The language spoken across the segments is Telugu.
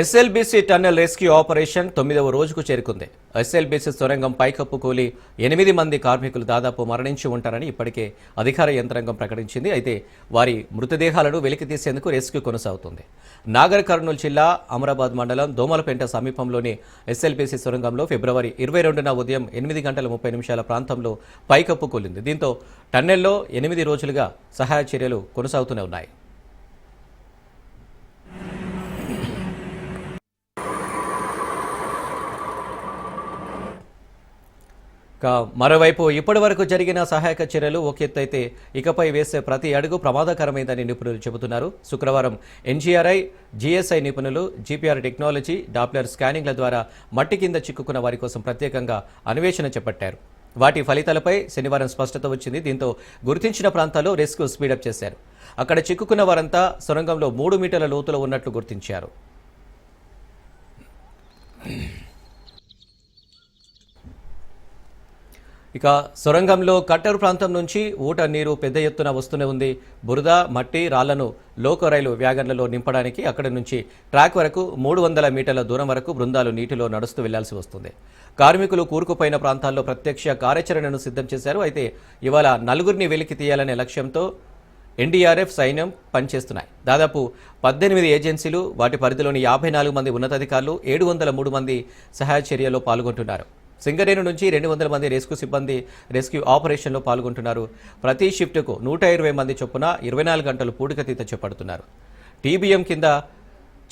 ఎస్ఎల్బీసీ టన్నెల్ రెస్క్యూ ఆపరేషన్ తొమ్మిదవ రోజుకు చేరుకుంది. ఎస్ఎల్బీసీ సొరంగం పైకప్పు కూలి ఎనిమిది మంది కార్మికులు దాదాపు మరణించి ఉంటారని ఇప్పటికే అధికార యంత్రాంగం ప్రకటించింది. అయితే వారి మృతదేహాలను వెలికి తీసేందుకు రెస్క్యూ కొనసాగుతుంది. నాగర్ కర్నూలు జిల్లా అమరాబాద్ మండలం దోమలపేంట సమీపంలోని ఎస్ఎల్బీసీ సొరంగంలో ఫిబ్రవరి ఇరవై రెండున ఉదయం ఎనిమిది గంటల ముప్పై నిమిషాల ప్రాంతంలో పైకప్పు కూలింది. దీంతో టన్నెల్లో ఎనిమిది రోజులుగా సహాయ చర్యలు కొనసాగుతూనే ఉన్నాయి. మరోవైపు ఇప్పటి వరకు జరిగిన సహాయక చర్యలు ఒక ఎత్తు ఇకపై వేసే ప్రతి అడుగు ప్రమాదకరమైందని నిపుణులు చెబుతున్నారు. శుక్రవారం ఎన్జీఆర్ఐ జీఎస్ఐ నిపుణులు జీపీఆర్ టెక్నాలజీ డాప్లర్ స్కానింగ్ల ద్వారా మట్టి కింద చిక్కుకున్న వారి కోసం ప్రత్యేకంగా అన్వేషణ చేపట్టారు. వాటి ఫలితాలపై శనివారం స్పష్టత వచ్చింది. దీంతో గుర్తించిన ప్రాంతాల్లో రెస్క్యూ స్పీడప్ చేశారు. అక్కడ చిక్కుకున్న వారంతా సొరంగంలో మూడు మీటర్ల లోతులో ఉన్నట్లు గుర్తించారు. ఇక సొరంగంలో కట్టరు ప్రాంతం నుంచి ఊట నీరు పెద్ద ఎత్తున వస్తూనే ఉంది. బురద మట్టి రాళ్ళను లోకో రైలు వ్యాగన్లలో నింపడానికి అక్కడి నుంచి ట్రాక్ వరకు మూడు వందల మీటర్ల దూరం వరకు బృందాలు నీటిలో నడుస్తూ వెళ్ళాల్సి వస్తుంది. కార్మికులు కూరుకుపోయిన ప్రాంతాల్లో ప్రత్యక్ష కార్యాచరణను సిద్ధం చేశారు. అయితే ఇవాళ నలుగురిని వెలికి తీయాలనే లక్ష్యంతో ఎన్డీఆర్ఎఫ్ సైన్యం పనిచేస్తున్నాయి. దాదాపు పద్దెనిమిది ఏజెన్సీలు వాటి పరిధిలోని యాభై నాలుగు మంది ఉన్నతాధికారులు ఏడు వందల మూడు మంది సహాయ చర్యలో పాల్గొంటున్నారు. సింగరేణి నుంచి రెండు వందల మంది రెస్క్యూ సిబ్బంది రెస్క్యూ ఆపరేషన్లో పాల్గొంటున్నారు. ప్రతి షిఫ్ట్కు నూట ఇరవై మంది చొప్పున ఇరవై నాలుగు గంటలు పూడికతీత చేపడుతున్నారు. టీబీఎం కింద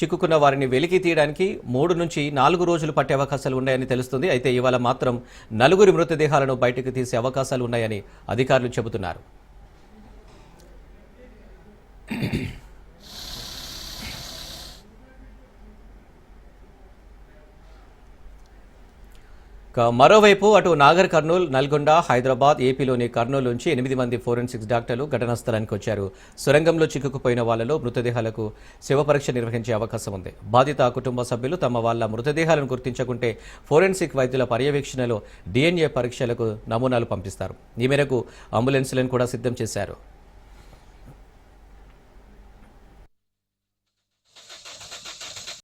చిక్కుకున్న వారిని వెలికి తీయడానికి మూడు నుంచి నాలుగు రోజులు పట్టే అవకాశాలు ఉన్నాయని తెలుస్తుంది. అయితే ఇవాళ మాత్రం నలుగురి మృతదేహాలను బయటకు తీసే అవకాశాలు ఉన్నాయని అధికారులు చెబుతున్నారు. మరోవైపు అటు నాగర్ కర్నూలు నల్గొండ హైదరాబాద్ ఏపీలోని కర్నూలు నుంచి ఎనిమిది మంది ఫోరెన్సిక్స్ డాక్టర్లు ఘటనా స్థలానికి వచ్చారు. సొరంగంలో చిక్కుకుపోయిన వాళ్ళలో మృతదేహాలకు శవ పరీక్ష నిర్వహించే అవకాశం ఉంది. బాధిత కుటుంబ సభ్యులు తమ వాళ్ళ మృతదేహాలను గుర్తించకుంటే ఫోరెన్సిక్ వైద్యుల పర్యవేక్షణలో డిఎన్ఏ పరీక్షలకు నమూనాలు పంపిస్తారు. ఈ మేరకు అంబులెన్సులను కూడా సిద్ధం చేశారు.